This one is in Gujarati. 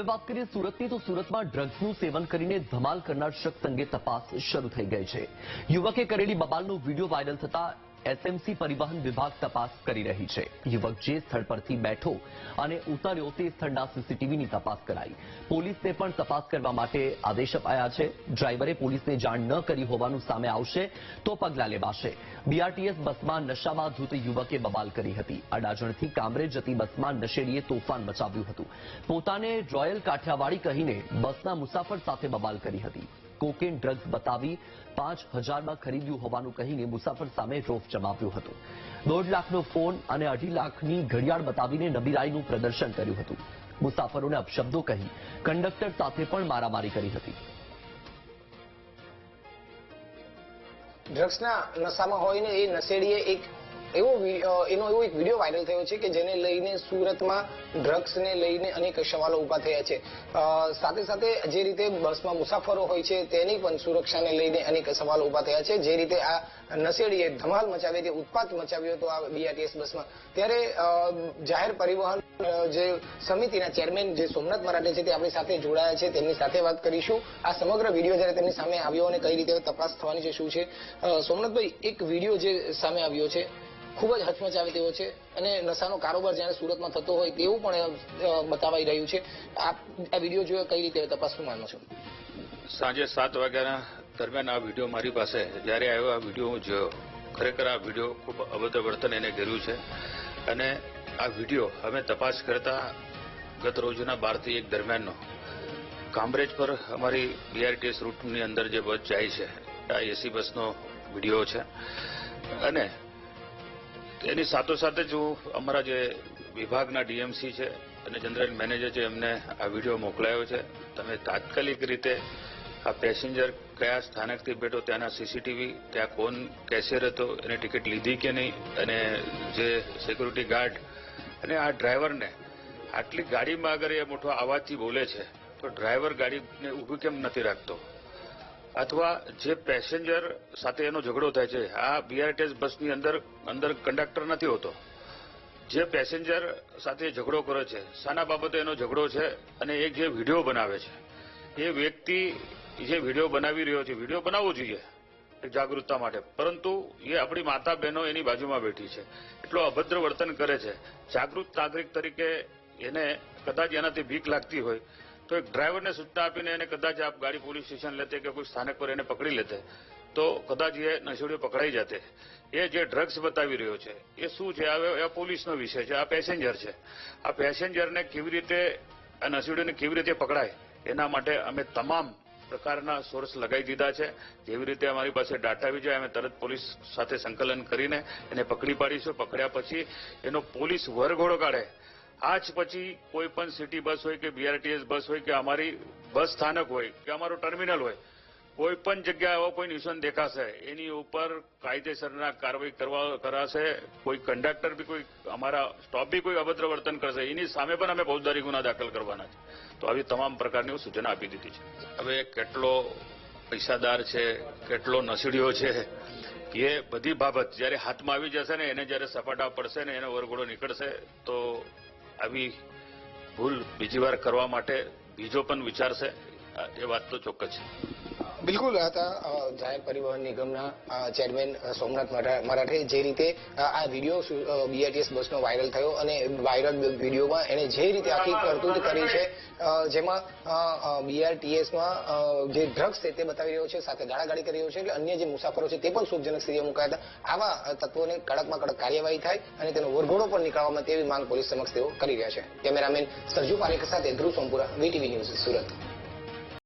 હવે વાત કરીએ સુરતની, તો સુરતમાં ડ્રગ્સનું સેવન કરીને ધમાલ કરનાર શખ્સ અંગે તપાસ શરૂ થઈ ગઈ છે. યુવકે કરેલી બબાલનો વીડિયો વાયરલ થતા એસએમસી પરિવહન વિભાગ તપાસ કરી રહી છે. યુવક જે સ્થળ પરથી બેઠો અને ઉતર્યો તે સ્થળના સીસીટીવીની તપાસ કરાઈ. પોલીસને પણ તપાસ કરવા માટે આદેશ અપાયા છે. ડ્રાઈવરે પોલીસને જાણ ન કરી હોવાનું સામે આવશે તો પગલાં લેવાશે. બીઆરટીએસ બસમાં નશામાં ધૂત યુવકે બબાલ કરી હતી. અડાજણથી કામરેજ જતી બસમાં નશેડીએ તોફાન મચાવ્યું હતું. પોતાને રોયલ કાઠિયાવાડી કહીને બસના મુસાફર સાથે બબાલ કરી હતી. કોકેન ડ્રગ્સ બતાવી પાંચ હજારમાં ખરીદ્યું હોવાનું કહીને મુસાફર સામે રોફ જમાવ્યું હતું. દોઢ લાખનો ફોન અને અઢી લાખની ઘડિયાળ બતાવીને નબીરાઈનું પ્રદર્શન કર્યું હતું. મુસાફરોને અપશબ્દો કહી કંડક્ટર સાથે પણ મારામારી કરી હતી. ડ્રગ્સના નશામાં હોઈને એ નશેડીએ એક એવો એનો એવો એક વીડિયો વાયરલ થયો છે કે જેને લઈને સુરતમાં ડ્રગ્સને લઈને અનેક સવાલો ઊભા થયા છે. સાથે સાથે જે રીતે બસમાં મુસાફરો હોય છે તેની પણ સુરક્ષાને લઈને અનેક સવાલો ઊભા થયા છે. જે રીતે આ નશેડીએ ધમાલ મચાવી હતી, ઉત્પાત મચાવ્યો હતો આ બીઆરટીએસ બસમાં. ત્યારે જાહેર પરિવહન જે સમિતિના ચેરમેન જે સોમનાથ મરાઠે છે તે આપણી સાથે જોડાયા છે. તેમની સાથે વાત કરીશું. આ સમગ્ર વીડિયો જ્યારે તેમની સામે આવ્યો અને કઈ રીતે તપાસ થવાની છે, શું છે. સોમનાથભાઈ, એક વીડિયો જે સામે આવ્યો છે. ખૂબ જ હચમચાવી તેવો છે અને નશાનો કારોબાર જ્યારે સુરતમાં થતો હોય તેવું પણ બતાવાઈ રહ્યું છે. આ આ વીડિયો જોયો, કઈ રીતે તપાસનું માનો છો? સાંજે સાત વાગ્યાના દરમિયાન આ વીડિયો મારી પાસે જ્યારે આવ્યો, આ વીડિયો હું જોયો. ખરેખર આ વીડિયો ખૂબ અભદ્ર વર્તન એને કર્યું છે. અને આ વીડિયો અમે તપાસ કરતા ગત રોજના બારથી એક દરમિયાનનો. કામરેજ પર અમારી બીઆરટીએસ રૂટની અંદર જે બસ જાય છે, આ એસી બસનો વીડિયો છે. અને એની સાથોસાથ જ હું અમારા જે વિભાગના ડીએમસી છે અને જનરલ મેનેજર છે, એમને આ વીડિયો મોકલાયો છે, તમે તાત્કાલિક રીતે આ પેસેન્જર કયા સ્થાનકથી બેઠો, ત્યાંના સીસીટીવી, ત્યાં કોણ કેશિયર હતો, એને ટિકિટ લીધી કે નહીં, અને જે સિક્યુરિટી ગાર્ડ અને આ ડ્રાઈવરને આટલી ગાડીમાં અગર એ મોટો અવાજથી બોલે છે, તો ડ્રાઈવર ગાડીને ઊભી કેમ નથી રાખતો? અથવા જે પેસેન્જર સાથે એનો ઝઘડો થાય છે, આ બીઆરટીએસ બસની અંદર અંદર કંડક્ટર નથી હોતો. જે પેસેન્જર સાથે ઝઘડો કરે છે, શાના બાબતે એનો ઝઘડો છે અને એ જે વીડિયો બનાવે છે, એ વ્યક્તિ જે વીડિયો બનાવી રહ્યો છે, વીડિયો બનાવવો જોઈએ જાગૃતતા માટે. પરંતુ એ આપણી માતા બહેનો એની બાજુમાં બેઠી છે. એટલો અભદ્ર વર્તન કરે છે. જાગૃત નાગરિક તરીકે એને કદાચ એનાથી ભીખ લાગતી હોય તો એક ડ્રાઈવરને સૂચના આપીને એને કદાચ આપ ગાડી પોલીસ સ્ટેશન લેતે કે કોઈ સ્થાનક પર એને પકડી લેતે, તો કદાચ એ નશેડીઓ પકડાઈ જાતે. એ જે ડ્રગ્સ બતાવી રહ્યો છે, એ શું છે? આ પોલીસનો વિષય છે, આ પેસેન્જર છે. આ પેસેન્જરને કેવી રીતે, આ નશેડીઓને કેવી રીતે પકડાય? એના માટે અમે તમામ પ્રકારના સોર્સ લગાવી દીધા છે. જેવી રીતે અમારી પાસે ડાટા આવી જાય અમે તરત પોલીસ સાથે સંકલન કરીને એને પકડી પાડીશું. પકડ્યા પછી એનો પોલીસ વરઘોડો કાઢે. આજ પછી કોઈ પણ સિટી બસ હોય કે બીઆરટીએસ બસ હોય કે અમારી બસ સ્થાનક હોય કે અમારું ટર્મિનલ હોય, કોઈ પણ જગ્યાએ આવો કોઈ નિશાન દેખાશે, એની ઉપર કાયદેસરના કાર્યવાહી કરવા, કરાશે, કોઈ કંડક્ટર બી કોઈ, અમારા સ્ટોપ બી કોઈ અભદ્ર વર્તન કરશે, એની સામે પણ અમે ફોજદારી ગુના દાખલ કરવાના છે. તો આવી તમામ પ્રકારની સૂચના આપી દીધી છે. હવે કેટલો પૈસાદાર છે, કેટલો નસીડિયો છે, એ બધી બાબત જ્યારે હાથમાં આવી જશે ને, એને જ્યારે સપાટા પડશે ને, એનો વરઘોડો નીકળશે, તો આવી ભૂલ બીજી વાર કરવા માટે બીજો પણ વિચારશે એ વાત તો ચોક્કસ છે. બિલકુલ હતા જાહેર પરિવહન નિગમના ચેરમેન સોમનાથ મરા- મરાઠે જે રીતે આ વીડિયો બીઆરટીએસ બસનો વાયરલ થયો અને વાયરલ વિડીયોમાં એણે જે રીતે આખી કરતૂત કરી છે જેમાં બીઆરટીએસમાં જે ડ્રગ્સ છે તે બતાવી રહ્યો છે, સાથે ગાળાગાળી કરી રહ્યો છે, એટલે અન્ય જે મુસાફરો છે તે પણ સુખજનક સ્થિતિએ મુકાયા હતા. આવા તત્વોને કડકમાં કડક કાર્યવાહી થાય અને તેનો વરઘોડો પણ નીકળવામાં તેવી માંગ પોલીસ સમક્ષ તેઓ કરી રહ્યા છે. કેમેરામેન સરજુ પારેખ સાથે ધ્રુવ સોમપુરા, વીટીવી ન્યૂઝ સુરત.